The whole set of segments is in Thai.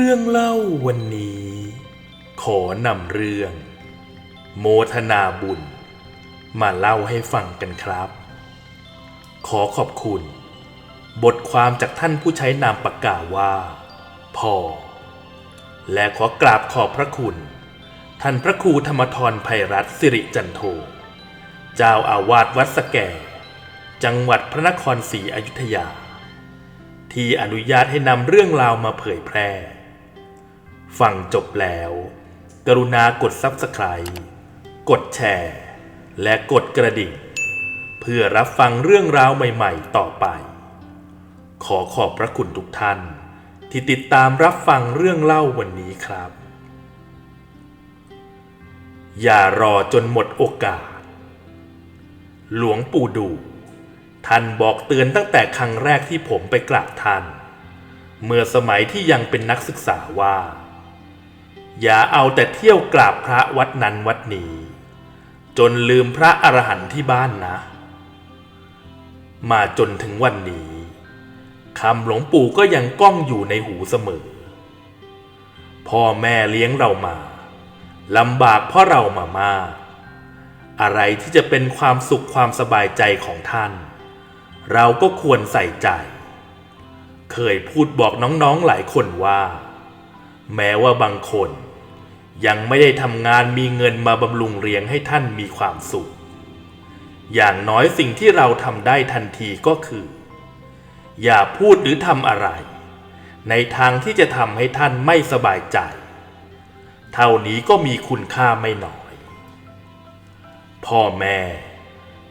เรื่องเล่าวันนี้ ขอนำเรื่อง โมทนาบุญ มาเล่าให้ฟังกันครับ ขอขอบคุณ บทความจากท่านผู้ใช้นามปากกาว่า พอ และขอกราบขอบพระคุณ ท่านพระครูธรรมทรไพรัตน์สิริจันโท เจ้าอาวาสวัดสแก่ จังหวัดพระนครศรีอยุธยาที่อนุญาตให้นำเรื่องราวมาเผยแพร่ ฟังจบแล้ว กรุณากด Subscribe กดแชร์ และกดกระดิ่ง เพื่อรับฟังเรื่องราวใหม่ๆ ต่อไป ขอขอบพระคุณทุกท่าน ที่ติดตามรับฟังเรื่องเล่าวันนี้ครับ อย่ารอจนหมดโอกาส หลวงปู่ดูท่านบอกเตือนตั้งแต่ครั้งแรกที่ผมไปกราบท่าน เมื่อสมัยที่ยังเป็นนักศึกษาว่า อย่าเอาแต่เที่ยวกราบพระวัดนั้นวัดนี้ จนลืมพระอรหันต์ที่บ้านนะ มาจนถึงวันนี้คำหลวงปู่ก็ยังก้องอยู่ในหูเสมอ พ่อแม่เลี้ยงเรามาลำบากเพราะเรามามาก อะไรที่จะเป็นความสุขความสบายใจของท่าน เราก็ควรใส่ใจ เคยพูดบอกน้องๆหลายคนว่า แม้ว่าบางคน ยังไม่ได้ทำงานมีเงินมาบำรุงเลี้ยงให้ท่านมีความสุข อย่างน้อยสิ่งที่เราทำได้ทันทีก็คือ อย่าพูดหรือทำอะไร ในทางที่จะทำให้ท่านไม่สบายใจ เท่านี้ก็มีคุณค่าไม่น้อย พ่อแม่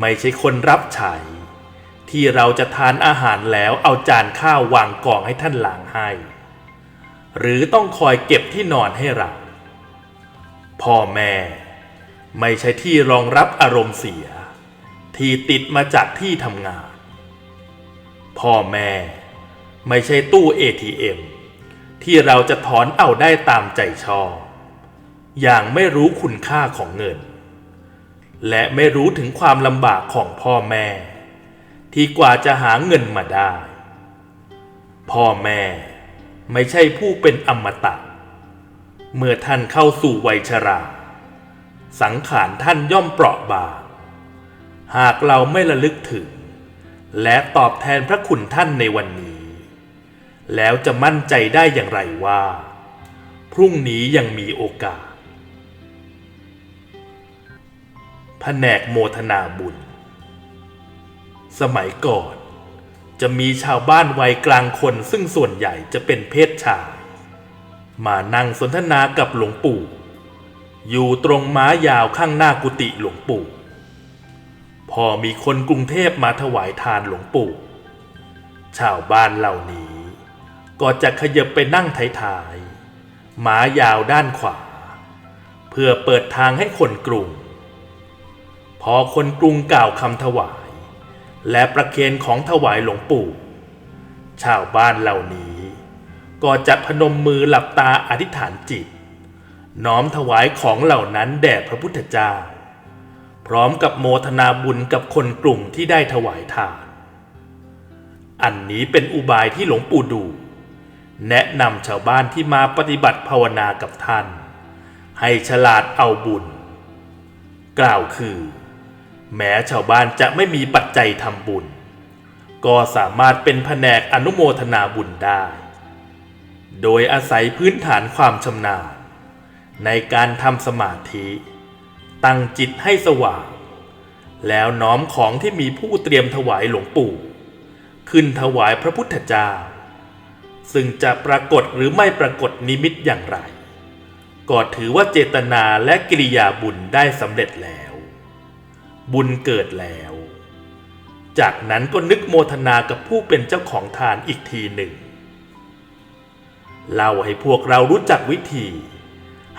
ไม่ใช่คนรับใช้ที่เราจะทานอาหารแล้วเอาจานข้าววางกองให้ท่านล้างให้ หรือต้องคอยเก็บที่นอนให้เรา พ่อแม่ ไม่ใช่ที่รองรับอารมณ์เสีย ที่ติดมาจากที่ทำงาน พ่อแม่ ไม่ใช่ตู้ ATM ที่เราจะถอนเอาได้ตามใจชอบ อย่างไม่รู้คุณค่าของเงิน และไม่รู้ถึงความลำบากของพ่อแม่ ที่กว่าจะหาเงินมาได้ พ่อแม่ไม่ใช่ผู้เป็นอมตะ เมื่อท่านเข้าสู่วัยชรา สังขารท่านย่อมเปราะบาง หากเราไม่ระลึกถึง และตอบแทนพระคุณท่านในวันนี้ แล้วจะมั่นใจได้อย่างไรว่า พรุ่งนี้ยังมีโอกาสแผนกโมทนาบุญ สมัยก่อน จะมีชาวบ้านวัยกลางคนซึ่งส่วนใหญ่จะเป็นเพศชาย มานั่งสนทนากับหลวงปู่ อยู่ตรงม้ายาวข้างหน้ากุฏิหลวงปู่ พอมีคนกรุงเทพมาถวายทานหลวงปู่ ชาวบ้านเหล่านี้ ก็จะขยับไปนั่งท้ายๆม้ายาวด้านขวา เพื่อเปิดทางให้คนกรุง พอคนกรุงกล่าวคำถวาย และประเคนของถวายหลวงปู่ ชาวบ้านเหล่านี้ ก็จะพนมมือหลับตาอธิษฐานจิต น้อมถวายของเหล่านั้นแด่พระพุทธเจ้า พร้อมกับโมทนาบุญกับคนกลุ่มที่ได้ถวายทาน อันนี้เป็นอุบายที่หลวงปู่ดู แนะนำชาวบ้านที่มาปฏิบัติภาวนากับท่าน ให้ฉลาดเอาบุญ กล่าวคือ แม้ชาวบ้านจะไม่มีปัจจัยทำบุญ ก็สามารถเป็นแผนกอนุโมทนาบุญได้ โดยอาศัยพื้นฐานความชำนาญ ในการทำสมาธิ ตั้งจิตให้สว่าง แล้วน้อมของที่มีผู้เตรียมถวายหลวงปู่ ขึ้นถวายพระพุทธเจ้า ซึ่งจะปรากฏหรือไม่ปรากฏนิมิตอย่างไร ก็ถือว่าเจตนาและกิริยาบุญได้สำเร็จแล้ว บุญเกิดแล้ว จากนั้นก็นึกโมทนากับผู้เป็นเจ้าของทานอีกทีหนึ่ง เล่าให้พวกเรารู้จักวิธี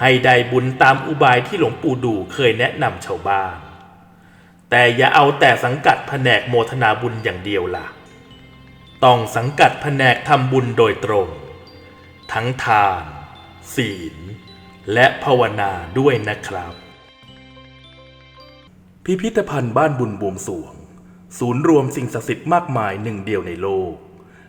ให้ได้บุญตามอุบายที่หลวงปู่ดูเคยแนะนำชาวบ้าน แต่อย่าเอาแต่สังกัดแผนกโมทนาบุญอย่างเดียวล่ะ ต้องสังกัดแผนกทำบุญโดยตรง ทั้งทาน ศีล และภาวนาด้วยนะครับ พิพิธภัณฑ์บ้านบุญบวงสวง ศูนย์รวมสิ่งศักดิ์สิทธิ์มากมายหนึ่งเดียวในโลก